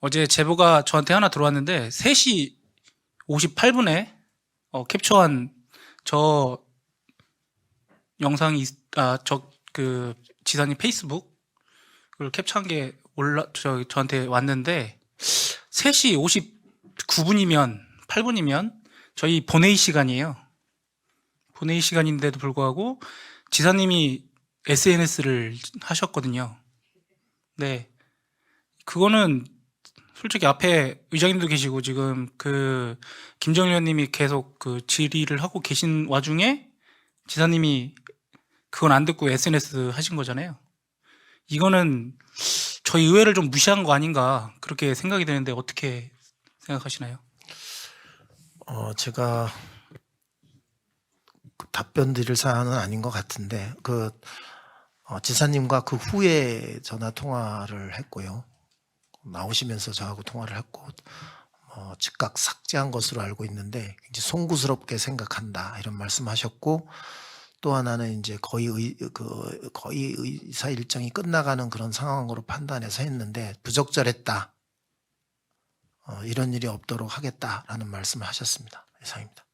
어제 제보가 저한테 하나 들어왔는데 3시 58분에 어, 캡처한 저 영상이 아저 그 지사님 페이스북을 캡처한 게 올라 저 저한테 왔는데 3시 59분이면 8분이면 저희 본회의 시간이에요. 본회의 시간인데도 불구하고 지사님이 SNS를 하셨거든요. 네. 그거는 솔직히 앞에 의장님도 계시고 지금 그 김정일 의원님이 계속 그 질의를 하고 계신 와중에 지사님이 그건 안 듣고 SNS 하신 거잖아요. 이거는 저희 의회를 좀 무시한 거 아닌가 그렇게 생각이 되는데 어떻게 생각하시나요? 어, 제가 그 답변 드릴 사안은 아닌 것 같은데, 그, 어, 지사님과 그 후에 전화 통화를 했고요. 나오시면서 저하고 통화를 했고, 어, 즉각 삭제한 것으로 알고 있는데, 이제 송구스럽게 생각한다, 이런 말씀 하셨고, 또 하나는 이제 거의 의, 그, 거의 의사 일정이 끝나가는 그런 상황으로 판단해서 했는데, 부적절했다. 어, 이런 일이 없도록 하겠다라는 말씀을 하셨습니다. 이상입니다.